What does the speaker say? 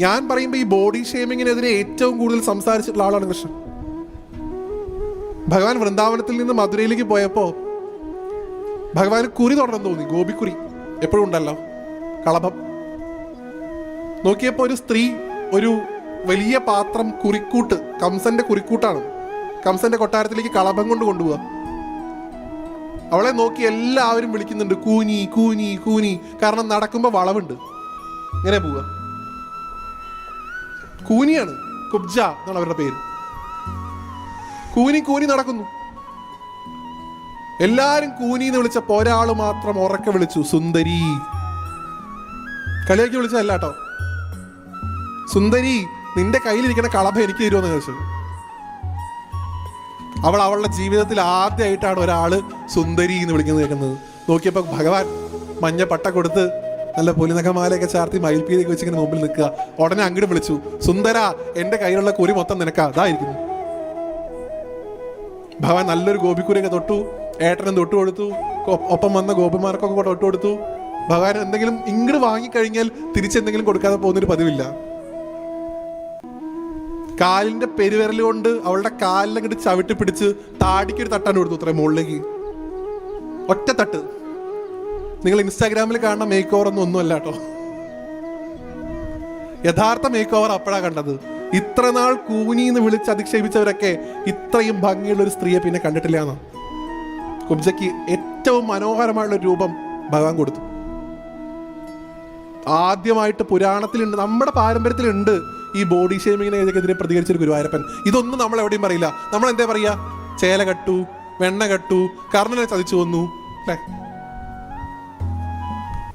ഞാൻ പറയുമ്പോൾ ഈ ബോഡി ഷേമിങ്ങിനെതിരെ ഏറ്റവും കൂടുതൽ സംസാരിച്ചിട്ടുള്ള ആളാണ് കൃഷ്ണൻ. ഭഗവാൻ വൃന്ദാവനത്തിൽ നിന്ന് മധുരയിലേക്ക് പോയപ്പോ ഭഗവാന് കുരി തുടർന്ന് തോന്നി ഗോപിക്കുരി എപ്പോഴും ഉണ്ടല്ലോ കളഭം. നോക്കിയപ്പോ ഒരു സ്ത്രീ ഒരു വലിയ പാത്രം കുറിക്കൂട്ട് കംസന്റെ കുറിക്കൂട്ടാണ്. കംസന്റെ കൊട്ടാരത്തിലേക്ക് കളഭം കൊണ്ട് കൊണ്ടുപോവുക അവളെ നോക്കി എല്ലാവരും വിളിക്കുന്നുണ്ട് കൂനി കൂനി കൂനി കാരണം നടക്കുമ്പോ വളവുണ്ട്. ഇങ്ങനെ പോവുക കൂനിയാണ്. കുബ്ജ എന്നാണ് അവരുടെ പേര്. കൂനി കൂനി നടക്കുന്നു. എല്ലാരും കൂനി എന്ന് വിളിച്ചപ്പോ ഒരാൾ മാത്രം ഉറക്കെ വിളിച്ചു സുന്ദരി. കളിയാക്കി വിളിച്ചതല്ല കേട്ടോ. സുന്ദരി നിന്റെ കയ്യിലിരിക്കുന്ന കളഭ എനിക്ക് തരുമെന്ന് ചോദിച്ചത് അവൾ അവളുടെ ജീവിതത്തിൽ ആദ്യമായിട്ടാണ് ഒരാൾ സുന്ദരി എന്ന് വിളിക്കുന്നത് കേൾക്കുന്നത്. നോക്കിയപ്പോ ഭഗവാൻ മഞ്ഞ പട്ട കൊടുത്ത് നല്ല പുലിനഖമാലയൊക്കെ ചാർത്തി മയിൽപ്പീരൊക്കെ വെച്ച് ഇങ്ങനെ മുമ്പിൽ നിൽക്കുക. ഉടനെ അങ്ങോട്ട് വിളിച്ചു സുന്ദര എന്റെ കയ്യിലുള്ള കുരി മൊത്തം നിനക്കാ. അതായിരിക്കുന്നു ഭഗവാൻ നല്ലൊരു ഗോപിക്കുരിയൊക്കെ തൊട്ടു ഏട്ടനും തൊട്ടു കൊടുത്തു ഒപ്പം വന്ന ഗോപിമാർക്കൊക്കെ കൂടെ തൊട്ടു കൊടുത്തു. ഭഗവാൻ എന്തെങ്കിലും ഇങ്ങോട്ട് വാങ്ങിക്കഴിഞ്ഞാൽ തിരിച്ചെന്തെങ്കിലും കൊടുക്കാതെ പോകുന്നൊരു പതിവില്ല. കാലിന്റെ പെരുവിരൽ കൊണ്ട് അവളുടെ കാലിലങ്ങോട്ട് ചവിട്ടി പിടിച്ച് താടിക്കൊരു തട്ടാണ് കൊടുത്തു അത്രേ മുകളിലേക്ക്. ഒറ്റ തട്ട്. നിങ്ങൾ ഇൻസ്റ്റാഗ്രാമിൽ കാണുന്ന മേക്ക് ഓവർ ഒന്നും ഒന്നുമല്ല കേട്ടോ. യഥാർത്ഥ മേക്ക് ഓവർ അപ്പോഴാണ് കണ്ടത്. ഇത്ര നാൾ കൂനി എന്ന് വിളിച്ച് അധിക്ഷേപിച്ചവരൊക്കെ ഇത്രയും ഭംഗിയുള്ള ഒരു സ്ത്രീയെ പിന്നെ കണ്ടിട്ടില്ല എന്ന്. കുബ്ജയ്ക്ക് ഏറ്റവും മനോഹരമായുള്ള ഒരു രൂപം ഭഗവാൻ കൊടുത്തു. ആദ്യമായിട്ട് പുരാണത്തിലുണ്ട് നമ്മുടെ പാരമ്പര്യത്തിലുണ്ട് ഈ ബോഡി ഷേമിങ്ങിനെതിരെ പ്രതികരിച്ചൊരു ഗുരുവായൂരപ്പൻ. ഇതൊന്നും നമ്മൾ എവിടെയും പറയില്ല. നമ്മൾ എന്താ പറയാ? ചേല കട്ടു വെണ്ണ കട്ടു കർണനെ ചതിച്ചു വന്നു അല്ലേ?